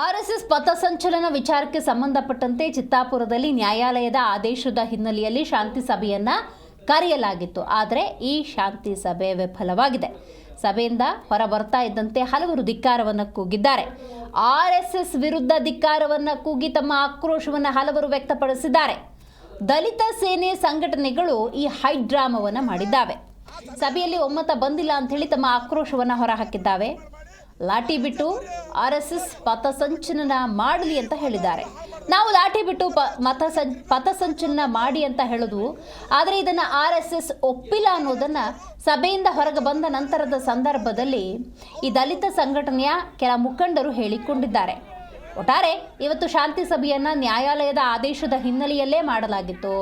RSS ಪಥಸಂಚಲನ ವಿಚಾರಕ್ಕೆ ಸಂಬಂಧಪಟ್ಟಂತೆ ಚಿತ್ತಾಪುರದಲ್ಲಿ ನ್ಯಾಯಾಲಯದ ಆದೇಶದ ಹಿನ್ನೆಲೆಯಲ್ಲಿ ಶಾಂತಿ ಸಭೆಯನ್ನ ಕರೆಯಲಾಗಿತ್ತು. ಆದರೆ ಈ ಶಾಂತಿ ಸಭೆ ವಿಫಲವಾಗಿದೆ. ಸಭೆಯಿಂದ ಹೊರ ಬರ್ತಾ ಇದ್ದಂತೆ ಹಲವರು ಧಿಕ್ಕಾರವನ್ನು ಕೂಗಿದ್ದಾರೆ. ಆರ್ಎಸ್ಎಸ್ ವಿರುದ್ಧ ಧಿಕ್ಕಾರವನ್ನು ಕೂಗಿ ತಮ್ಮ ಆಕ್ರೋಶವನ್ನು ಹಲವರು ವ್ಯಕ್ತಪಡಿಸಿದ್ದಾರೆ. ದಲಿತ ಸೇನೆ ಸಂಘಟನೆಗಳು ಈ ಹೈಡ್ರಾಮವನ್ನು ಮಾಡಿದ್ದಾವೆ. ಸಭೆಯಲ್ಲಿ ಒಮ್ಮತ ಬಂದಿಲ್ಲ ಅಂತ ಹೇಳಿ ತಮ್ಮ ಆಕ್ರೋಶವನ್ನು ಹೊರಹಾಕಿದ್ದಾವೆ. ಲಾಠಿ ಬಿಟ್ಟು ಆರ್ ಎಸ್ ಎಸ್ ಪಥಸಂಚಲನ ಮಾಡಲಿ ಅಂತ ಹೇಳಿದ್ದಾರೆ. ನಾವು ಲಾಠಿ ಬಿಟ್ಟು ಪ ಮತ ಮಾಡಿ ಅಂತ ಹೇಳಿದ್ವು ಆದರೆ ಇದನ್ನು ಆರ್ ಎಸ್ ಎಸ್ ಒಪ್ಪಿಲ್ಲ ಅನ್ನೋದನ್ನು ಸಭೆಯಿಂದ ಹೊರಗೆ ಬಂದ ನಂತರದ ಸಂದರ್ಭದಲ್ಲಿ ಈ ದಲಿತ ಸಂಘಟನೆಯ ಕೆಲ ಮುಖಂಡರು ಹೇಳಿಕೊಂಡಿದ್ದಾರೆ. ಒಟ್ಟಾರೆ ಇವತ್ತು ಶಾಂತಿ ಸಭೆಯನ್ನು ನ್ಯಾಯಾಲಯದ ಆದೇಶದ ಹಿನ್ನೆಲೆಯಲ್ಲೇ ಮಾಡಲಾಗಿತ್ತು.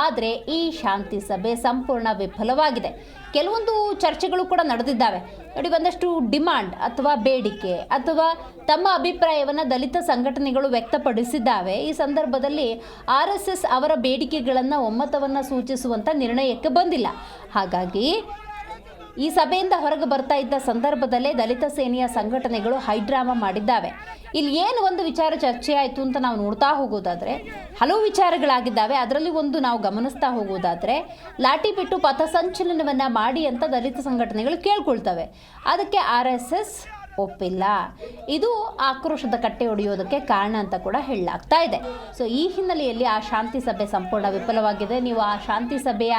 ಆದರೆ ಈ ಶಾಂತಿ ಸಭೆ ಸಂಪೂರ್ಣ ವಿಫಲವಾಗಿದೆ. ಕೆಲವೊಂದು ಚರ್ಚೆಗಳು ಕೂಡ ನಡೆದಿದ್ದಾವೆ. ನೋಡಿ, ಒಂದಷ್ಟು ಡಿಮಾಂಡ್ ಅಥವಾ ಬೇಡಿಕೆ ಅಥವಾ ತಮ್ಮ ಅಭಿಪ್ರಾಯವನ್ನು ದಲಿತ ಸಂಘಟನೆಗಳು ವ್ಯಕ್ತಪಡಿಸಿದ್ದಾವೆ. ಈ ಸಂದರ್ಭದಲ್ಲಿ ಆರ್ ಎಸ್ ಎಸ್ ಅವರ ಬೇಡಿಕೆಗಳನ್ನು ಒಮ್ಮತವನ್ನು ಸೂಚಿಸುವಂಥ ನಿರ್ಣಯಕ್ಕೆ ಬಂದಿಲ್ಲ. ಹಾಗಾಗಿ ಈ ಸಭೆಯಿಂದ ಹೊರಗೆ ಬರ್ತಾ ಇದ್ದ ಸಂದರ್ಭದಲ್ಲೇ ದಲಿತ ಸೇನೆಯ ಸಂಘಟನೆಗಳು ಹೈಡ್ರಾಮಾ ಮಾಡಿದ್ದಾವೆ. ಇಲ್ಲಿ ಏನು ಒಂದು ವಿಚಾರ ಚರ್ಚೆ ಆಯಿತು ಅಂತ ನಾವು ನೋಡ್ತಾ ಹೋಗೋದಾದರೆ, ಹಲವು ವಿಚಾರಗಳಾಗಿದ್ದಾವೆ. ಅದರಲ್ಲಿ ಒಂದು ನಾವು ಗಮನಿಸ್ತಾ ಹೋಗೋದಾದರೆ, ಲಾಠಿ ಬಿಟ್ಟು ಪಥಸಂಚಲನವನ್ನು ಮಾಡಿ ಅಂತ ದಲಿತ ಸಂಘಟನೆಗಳು ಕೇಳ್ಕೊಳ್ತವೆ. ಅದಕ್ಕೆ ಆರ್ ಎಸ್ ಎಸ್ ಒಪ್ಪಿಲ್ಲ. ಇದು ಆಕ್ರೋಶದ ಕಟ್ಟೆ ಒಡೆಯೋದಕ್ಕೆ ಕಾರಣ ಅಂತ ಕೂಡ ಹೇಳಲಾಗ್ತಾ ಇದೆ. ಸೊ ಈ ಹಿನ್ನೆಲೆಯಲ್ಲಿ ಆ ಶಾಂತಿ ಸಭೆ ಸಂಪೂರ್ಣ ವಿಫಲವಾಗಿದೆ. ನೀವು ಆ ಶಾಂತಿ ಸಭೆಯ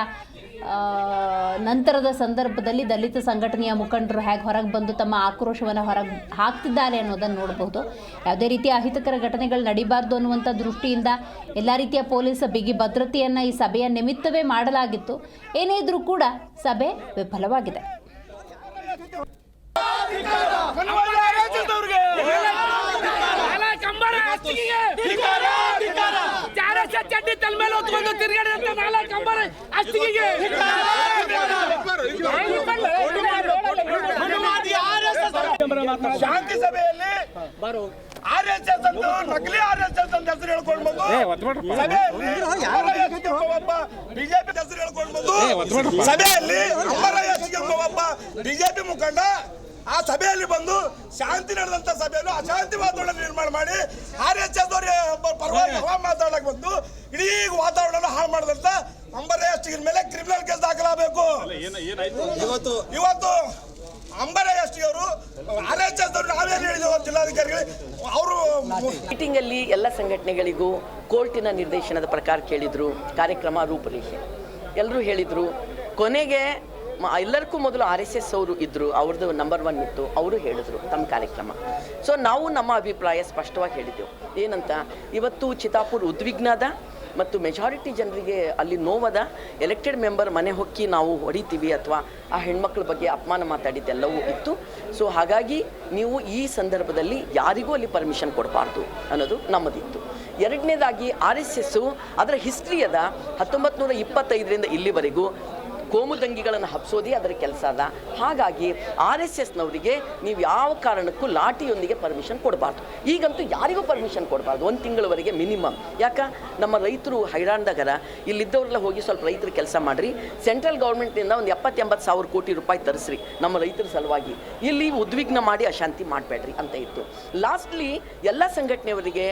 ನಂತರದ ಸಂದರ್ಭದಲ್ಲಿ ದಲಿತ ಸಂಘಟನೆಯ ಮುಖಂಡರು ಹೇಗೆ ಹೊರಗೆ ಬಂದು ತಮ್ಮ ಆಕ್ರೋಶವನ್ನು ಹೊರಗೆ ಹಾಕ್ತಿದ್ದಾರೆ ಅನ್ನೋದನ್ನು ನೋಡಬಹುದು ಯಾವುದೇ ರೀತಿಯ ಅಹಿತಕರ ಘಟನೆಗಳು ನಡಿಬಾರ್ದು ಅನ್ನುವಂಥ ದೃಷ್ಟಿಯಿಂದ ಎಲ್ಲ ರೀತಿಯ ಪೊಲೀಸ್ ಬಿಗಿ ಭದ್ರತೆಯನ್ನು ಈ ಸಭೆಯ ನಿಮಿತ್ತವೇ ಮಾಡಲಾಗಿತ್ತು. ಏನೇ ಇದ್ರೂ ಕೂಡ ಸಭೆ ವಿಫಲವಾಗಿದೆ. ತಲೆ ಮೇಲೆ ಹೊತ್ಕೊಂಡು ತಿರ್ಗಾಡಿದಂತ ನಾಲ್ಕು ಕಂಬರ ಅಷ್ಟಿಗೆ ಶಾಂತಿ ಸಭೆಯಲ್ಲಿ ಆರ್ ಎಸ್ ಎಸ್ ಅಂತ ನಕಲಿ ಆರ್ ಎಸ್ ಎಸ್ ಅಂತ ಹೆಸರು ಹೇಳ್ಕೊಂಡು ಬಂದು ಸಭೆಯಲ್ಲಿ ಒಬ್ಬ ಬಿಜೆಪಿ ಹೆಸರು ಹೇಳ್ಕೊಂಡು ಬಂದು ಸಭೆಯಲ್ಲಿ ಅಮರ ಎಸ್ ಎಂಬ ಒಬ್ಬ ಬಿಜೆಪಿ ಮುಖಂಡ ಆ ಸಭೆಯಲ್ಲಿ ಬಂದು ಶಾಂತಿ ನಡೆದಂತ ಸಭೆಯನ್ನು ಅಶಾಂತಿ ವಾತಾವರಣ ನಿರ್ಮಾಣ ಮಾಡಿ ಆರ್ ಎಸ್ ಎಸ್ ಪರವಾಗಿ ಹವಾ ಮಾತಾಡಕ್ ಬಂದು ಇಡೀ ವಾತಾವರಣ ಹಾಳು ಮಾಡಿದಂತ ಅಂಬರ ಎಸ್ ಮೇಲೆ ಕ್ರಿಮಿನಲ್ ಕೇಸ್ ದಾಖಲಾಗಬೇಕು. ಇವತ್ತು ಇವತ್ತು ಅಂಬರ ಎಸ್ ಅವರು ಆರ್ ಎಸ್ ಎಸ್ ನಾವೇನು ಹೇಳಿದೆವು ಜಿಲ್ಲಾಧಿಕಾರಿಗಳು ಅವರು ಮೀಟಿಂಗ್ ಅಲ್ಲಿ ಎಲ್ಲ ಸಂಘಟನೆಗಳಿಗೂ ಕೋರ್ಟಿನ ನಿರ್ದೇಶನದ ಪ್ರಕಾರ ಕೇಳಿದ್ರು ಕಾರ್ಯಕ್ರಮ ರೂಪರೇಷೆ ಎಲ್ಲರೂ ಹೇಳಿದ್ರು ಕೊನೆಗೆ ಎಲ್ಲರಿಗೂ ಮೊದಲು ಆರ್ ಎಸ್ ಎಸ್ ಅವರು ಇದ್ದರು ಅವ್ರದ್ದು ನಂಬರ್ ಒನ್ ಇತ್ತು, ಅವರು ಹೇಳಿದ್ರು ತಮ್ಮ ಕಾರ್ಯಕ್ರಮ. ಸೊ ನಾವು ನಮ್ಮ ಅಭಿಪ್ರಾಯ ಸ್ಪಷ್ಟವಾಗಿ ಹೇಳಿದ್ದೆವು. ಏನಂತ, ಇವತ್ತು ಚಿತಾಪುರ್ ಉದ್ವಿಗ್ನದ ಮತ್ತು ಮೆಜಾರಿಟಿ ಜನರಿಗೆ ಅಲ್ಲಿ ನೋವದ ಎಲೆಕ್ಟೆಡ್ ಮೆಂಬರ್ ಮನೆ ಹೊಕ್ಕಿ ನಾವು ಹೊಡಿತೀವಿ ಅಥವಾ ಆ ಹೆಣ್ಮಕ್ಳ ಬಗ್ಗೆ ಅಪಮಾನ ಮಾತಾಡಿದ್ದೆಲ್ಲವೂ ಇತ್ತು. ಸೊ ಹಾಗಾಗಿ ನೀವು ಈ ಸಂದರ್ಭದಲ್ಲಿ ಯಾರಿಗೂ ಅಲ್ಲಿ ಪರ್ಮಿಷನ್ ಕೊಡಬಾರ್ದು ಅನ್ನೋದು ನಮ್ಮದಿತ್ತು. ಎರಡನೇದಾಗಿ ಆರ್ ಎಸ್ ಎಸ್ಸು ಅದರ ಹಿಸ್ಟ್ರಿ ಅದ ಹತ್ತೊಂಬತ್ತು ನೂರ ಇಪ್ಪತ್ತೈದರಿಂದ ಇಲ್ಲಿವರೆಗೂ ಕೋಮುದಂಗಿಗಳನ್ನು ಹಬ್ಸೋದೇ ಅದರ ಕೆಲಸ ಅದ. ಹಾಗಾಗಿ ಆರ್ ಎಸ್ ಎಸ್ನವರಿಗೆ ನೀವು ಯಾವ ಕಾರಣಕ್ಕೂ ಲಾಠಿಯೊಂದಿಗೆ ಪರ್ಮಿಷನ್ ಕೊಡಬಾರ್ದು. ಈಗಂತೂ ಯಾರಿಗೂ ಪರ್ಮಿಷನ್ ಕೊಡಬಾರ್ದು. ಒಂದು ತಿಂಗಳವರೆಗೆ ಮಿನಿಮಮ್ ಯಾಕ? ನಮ್ಮ ರೈತರು ಹೈರಾಣದಾಗರ. ಇಲ್ಲಿದ್ದವರೆಲ್ಲ ಹೋಗಿ ಸ್ವಲ್ಪ ರೈತರು ಕೆಲಸ ಮಾಡಿರಿ. ಸೆಂಟ್ರಲ್ ಗೌರ್ಮೆಂಟ್ನಿಂದ ಒಂದು ಎಪ್ಪತ್ತೆಂಬತ್ತು ಸಾವಿರ ಕೋಟಿ ರೂಪಾಯಿ ತರಿಸ್ರಿ ನಮ್ಮ ರೈತರ ಸಲುವಾಗಿ. ಇಲ್ಲಿ ಉದ್ವಿಗ್ನ ಮಾಡಿ ಅಶಾಂತಿ ಮಾಡಬೇಡ್ರಿ ಅಂತ ಇತ್ತು. ಲಾಸ್ಟ್ಲಿ ಎಲ್ಲ ಸಂಘಟನೆಯವರಿಗೆ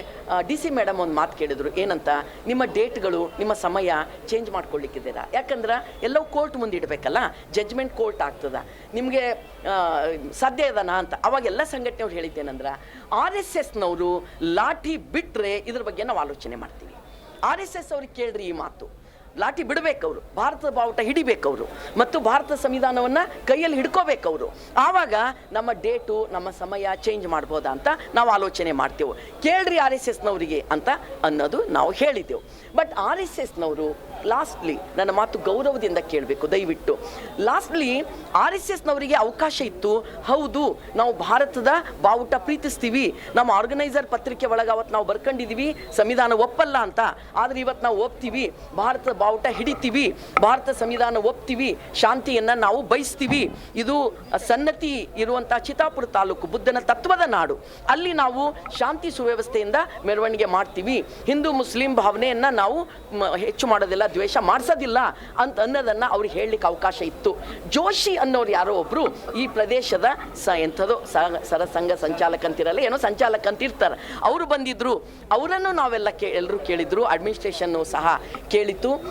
ಡಿ ಸಿ ಮೇಡಮ್ ಒಂದು ಮಾತು ಕೇಳಿದರು. ಏನಂತ? ನಿಮ್ಮ ಡೇಟ್ಗಳು ನಿಮ್ಮ ಸಮಯ ಚೇಂಜ್ ಮಾಡ್ಕೊಳ್ಳಿಕ್ಕಿದ್ದೀರಾ ಯಾಕಂದ್ರೆ ಎಲ್ಲವೂ ಕೋರ್ಟ್ ಮುಂದೆ ಇಡಬೇಕಲ್ಲ? ಜಡ್ಜ್ಮೆಂಟ್ ಕೋರ್ಟ್ ಆಗ್ತದ. ನಿಮಗೆ ಸಾಧ್ಯ ಇದನಾ ಅಂತ. ಅವಾಗೆಲ್ಲ ಸಂಘಟನೆಯವ್ರು ಹೇಳಿದ್ದೇನೆಂದ್ರೆ, ಆರ್ ಎಸ್ ಎಸ್ನವರು ಲಾಠಿ ಬಿಟ್ಟರೆ ಇದ್ರ ಬಗ್ಗೆ ನಾವು ಆಲೋಚನೆ ಮಾಡ್ತೀವಿ. ಆರ್ ಎಸ್ ಎಸ್ ಅವ್ರಿಗೆ ಕೇಳ್ರಿ ಈ ಮಾತು. ಲಾಠಿ ಅವರು ಭಾರತದ ಬಾವುಟ ಹಿಡಿಬೇಕವರು. ಮತ್ತು ಭಾರತ ಸಂವಿಧಾನವನ್ನು ಕೈಯಲ್ಲಿ ಹಿಡ್ಕೋಬೇಕವರು. ಆವಾಗ ನಮ್ಮ ಡೇಟು, ನಮ್ಮ ಸಮಯ ಚೇಂಜ್ ಮಾಡ್ಬೋದಾ ಅಂತ ನಾವು ಆಲೋಚನೆ ಮಾಡ್ತೇವೆ. ಕೇಳ್ರಿ ಆರ್ ಎಸ್ ಎಸ್ನವರಿಗೆ ಅಂತ ಅನ್ನೋದು ನಾವು ಹೇಳಿದ್ದೆವು. ಬಟ್ ಆರ್ ಎಸ್ ಎಸ್ನವರು ಲಾಸ್ಟ್ಲಿ ನನ್ನ ಮಾತು ಗೌರವದಿಂದ ಕೇಳಬೇಕು, ದಯವಿಟ್ಟು. ಲಾಸ್ಟ್ಲಿ ಆರ್ ಎಸ್ ಎಸ್ನವರಿಗೆ ಅವಕಾಶ ಇತ್ತು. ಹೌದು, ನಾವು ಭಾರತದ ಬಾವುಟ ಪ್ರೀತಿಸ್ತೀವಿ. ನಮ್ಮ ಆರ್ಗನೈಸರ್ ಪತ್ರಿಕೆ ಒಳಗೆ ಅವತ್ತು ನಾವು ಬರ್ಕೊಂಡಿದ್ದೀವಿ. ಸಂವಿಧಾನ ಒಪ್ಪಲ್ಲ ಅಂತ. ಆದ್ರೆ ಇವತ್ತು ನಾವು ಒಪ್ತೀವಿ. ಭಾರತದ ಬಾವುಟ ಹಿಡಿತೀವಿ, ಭಾರತ ಸಂವಿಧಾನ ಒಪ್ತೀವಿ, ಶಾಂತಿಯನ್ನು ನಾವು ಬಯಸ್ತೀವಿ. ಇದು ಸನ್ನತಿ ಇರುವಂಥ ಚಿತಾಪುರ ತಾಲೂಕು, ಬುದ್ಧನ ತತ್ವದ ನಾಡು. ಅಲ್ಲಿ ನಾವು ಶಾಂತಿ ಸುವ್ಯವಸ್ಥೆಯಿಂದ ಮೆರವಣಿಗೆ ಮಾಡ್ತೀವಿ. ಹಿಂದೂ ಮುಸ್ಲಿಂ ಭಾವನೆಯನ್ನು ನಾವು ಹೆಚ್ಚು ಮಾಡೋದಿಲ್ಲ, ದ್ವೇಷ ಮಾಡಿಸೋದಿಲ್ಲ ಅಂತ ಅನ್ನೋದನ್ನು ಅವ್ರಿಗೆ ಹೇಳಲಿಕ್ಕೆ ಅವಕಾಶ ಇತ್ತು. ಜೋಶಿ ಅನ್ನೋರು ಯಾರೋ ಒಬ್ಬರು ಈ ಪ್ರದೇಶದ ಸ, ಎಂಥದೋ ಸ- ಸರಸಂಘ ಸಂಚಾಲಕ ಅಂತಿರಲ್ಲ, ಏನೋ ಸಂಚಾಲಕ ಅಂತ ಇರ್ತಾರೆ ಅವರು ಬಂದಿದ್ರು, ಅವರನ್ನು ನಾವೆಲ್ಲ ಕೇ ಎಲ್ಲರೂ ಕೇಳಿದರು, ಅಡ್ಮಿನಿಸ್ಟ್ರೇಷನ್ನು ಸಹ ಕೇಳಿತು.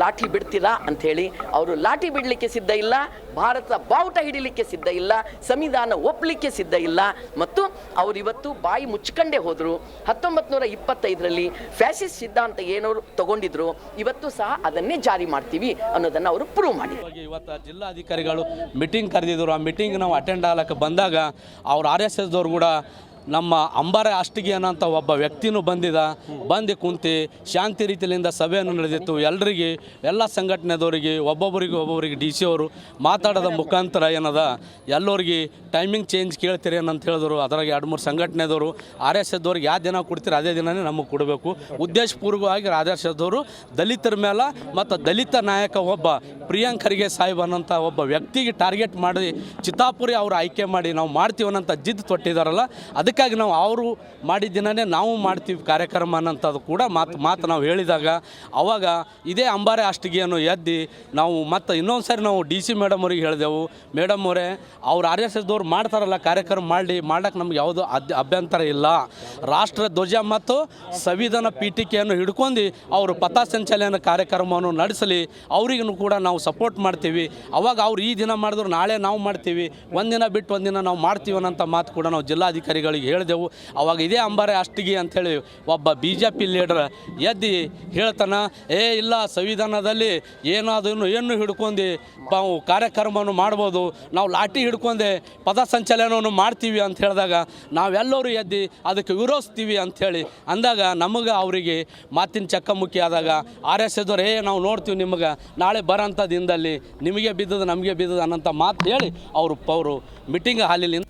ಲಾಠಿ ಬಿಡ್ತೀರಾ ಅಂಥೇಳಿ ಅವರು ಲಾಠಿ ಬಿಡಲಿಕ್ಕೆ ಸಿದ್ಧ ಇಲ್ಲ ಭಾರತ ಬಾವುಟ ಹಿಡಿಲಿಕ್ಕೆ ಸಿದ್ಧ ಇಲ್ಲ, ಸಂವಿಧಾನ ಒಪ್ಪಲಿಕ್ಕೆ ಸಿದ್ಧ ಇಲ್ಲ. ಮತ್ತು ಅವರು ಇವತ್ತು ಬಾಯಿ ಮುಚ್ಕೊಂಡೇ ಹೋದರು. ಹತ್ತೊಂಬತ್ತು ನೂರ ಇಪ್ಪತ್ತೈದರಲ್ಲಿ ಫ್ಯಾಸಿಸ್ಟ್ ಸಿದ್ಧಾಂತ ಏನೋ ತಗೊಂಡಿದ್ರು, ಇವತ್ತು ಸಹ ಅದನ್ನೇ ಜಾರಿ ಮಾಡ್ತೀವಿ ಅನ್ನೋದನ್ನು ಅವರು ಪ್ರೂವ್ ಮಾಡಿ ಇವತ್ತು ಜಿಲ್ಲಾಧಿಕಾರಿಗಳು ಮೀಟಿಂಗ್ ಕರೆದಿದ್ರು. ಆ ಮೀಟಿಂಗ್ ನಾವು ಅಟೆಂಡ್ ಆಗಕ್ಕೆ ಬಂದಾಗ ಅವ್ರು ಆರ್ ಎಸ್ ಎಸ್ದವ್ರು ಕೂಡ ನಮ್ಮ ಅಂಬಾರೆ ಅಷ್ಟಿಗೆ ಅನ್ನೋಂಥ ಒಬ್ಬ ವ್ಯಕ್ತಿನೂ ಬಂದಿದ. ಬಂದು ಕುಂತು ಶಾಂತಿ ರೀತಿಯಿಂದ ಸಭೆಯನ್ನು ನಡೆದಿತ್ತು. ಎಲ್ಲರಿಗೆ ಎಲ್ಲ ಸಂಘಟನೆದವರಿಗೆ, ಒಬ್ಬೊಬ್ಬರಿಗೆ ಒಬ್ಬೊಬ್ಬರಿಗೆ ಡಿ ಸಿ ಅವರು ಮಾತಾಡೋದ ಮುಖಾಂತರ ಏನದ, ಎಲ್ಲರಿಗೆ ಟೈಮಿಂಗ್ ಚೇಂಜ್ ಕೇಳ್ತೀರಿ ಏನಂತ ಹೇಳಿದ್ರು. ಅದ್ರಾಗ ಎರಡು ಮೂರು ಸಂಘಟನೆದವರು ಆರ್ ಎಸ್ ಎಸ್ದವ್ರಿಗೆ ಯಾವ ದಿನ ಕೊಡ್ತೀರಿ ಅದೇ ದಿನನೇ ನಮಗೆ ಕೊಡಬೇಕು. ಉದ್ದೇಶಪೂರ್ವಕವಾಗಿ ಆರ್ ದಲಿತರ ಮೇಲೆ ಮತ್ತು ದಲಿತ ನಾಯಕ ಒಬ್ಬ ಪ್ರಿಯಾಂಕ್ ಖರ್ಗೆ ಸಾಹೇಬ್ ಅನ್ನೋಂಥ ಒಬ್ಬ ವ್ಯಕ್ತಿಗೆ ಟಾರ್ಗೆಟ್ ಮಾಡಿ ಚಿತ್ತಾಪುರಿ ಅವರು ಆಯ್ಕೆ ಮಾಡಿ ನಾವು ಮಾಡ್ತೀವಿ ಅನ್ನೋಂಥ ಜಿದ್ದು ತೊಟ್ಟಿದಾರಲ್ಲ ಅದಕ್ಕಾಗಿ ನಾವು ಅವರು ಮಾಡಿದ ದಿನನೇ ನಾವು ಮಾಡ್ತೀವಿ ಕಾರ್ಯಕ್ರಮ ಅನ್ನೋಂಥದ್ದು ಕೂಡ ಮಾತು ಮಾತು ನಾವು ಹೇಳಿದಾಗ, ಅವಾಗ ಇದೇ ಅಂಬಾರೆ ಅಷ್ಟಿಗೆಯನ್ನು ಎದ್ದು ನಾವು ಮತ್ತು ಇನ್ನೊಂದು ಸಾರಿ ನಾವು ಡಿ ಸಿ ಮೇಡಮ್ ಅವ್ರಿಗೆ ಹೇಳಿದೆವು, ಮೇಡಮ್ ಅವರೇ, ಅವ್ರು ಆರ್ ಎಸ್ ಎಸ್ದವ್ರು ಮಾಡ್ತಾರಲ್ಲ ಕಾರ್ಯಕ್ರಮ ಮಾಡಿ ಮಾಡೋಕ್ಕೆ ನಮ್ಗೆ ಯಾವುದು ಅದ್ ಅಭ್ಯಂತರ ಇಲ್ಲ. ರಾಷ್ಟ್ರ ಧ್ವಜ ಮತ್ತು ಸಂವಿಧಾನ ಪೀಠಿಕೆಯನ್ನು ಹಿಡ್ಕೊಂಡು ಅವರು ಪಥಸಂಚಲನ ಕಾರ್ಯಕ್ರಮವನ್ನು ನಡೆಸಲಿ ಅವರಿಗೂ ಕೂಡ ನಾವು ಸಪೋರ್ಟ್ ಮಾಡ್ತೀವಿ. ಅವಾಗ ಅವ್ರು ಈ ದಿನ ಮಾಡಿದ್ರು ನಾಳೆ ನಾವು ಮಾಡ್ತೀವಿ. ಒಂದಿನ ಬಿಟ್ಟು ಒಂದಿನ ನಾವು ಮಾಡ್ತೀವಿ ಅನ್ನೋಂಥ ಮಾತು ಕೂಡ ನಾವು ಜಿಲ್ಲಾಧಿಕಾರಿಗಳಿಗೆ ಹೇಳಿದೆವು. ಅವಾಗ ಇದೇ ಅಂಬಾರೆ ಅಷ್ಟಿಗೆ ಅಂಥೇಳಿ ಒಬ್ಬ ಬಿ ಜೆ ಪಿ ಲೀಡರ್ ಎದ್ದು ಹೇಳ್ತಾನೆ, ಏ, ಇಲ್ಲ, ಸಂವಿಧಾನದಲ್ಲಿ ಏನಾದ್ರೂ ಏನು ಹಿಡ್ಕೊಂಡು ನಾವು ಕಾರ್ಯಕ್ರಮವನ್ನು ಮಾಡ್ಬೋದು. ನಾವು ಲಾಠಿ ಹಿಡ್ಕೊಂಡೆ ಪದ ಸಂಚಲನವನ್ನು ಮಾಡ್ತೀವಿ ಅಂತ ಹೇಳಿದಾಗ ನಾವೆಲ್ಲರೂ ಎದ್ದು ಅದಕ್ಕೆ ವಿರೋಧಿಸ್ತೀವಿ ಅಂಥೇಳಿ ಅಂದಾಗ ನಮಗೆ ಅವರಿಗೆ ಮಾತಿನ ಚಕ್ಕಮುಖಿ ಆದಾಗ ಆರ್ ಎಸ್ ಏ, ನಾವು ನೋಡ್ತೀವಿ ನಿಮಗೆ, ನಾಳೆ ಬರೋಂಥ ದಿನದಲ್ಲಿ ನಿಮಗೆ ಬಿದ್ದದ ನಮಗೆ ಬಿದ್ದದ ಅನ್ನೋಂಥ ಮಾತು ಹೇಳಿ ಅವರು ಅವರು ಮೀಟಿಂಗ್ ಹಾಲಿನಿಂದ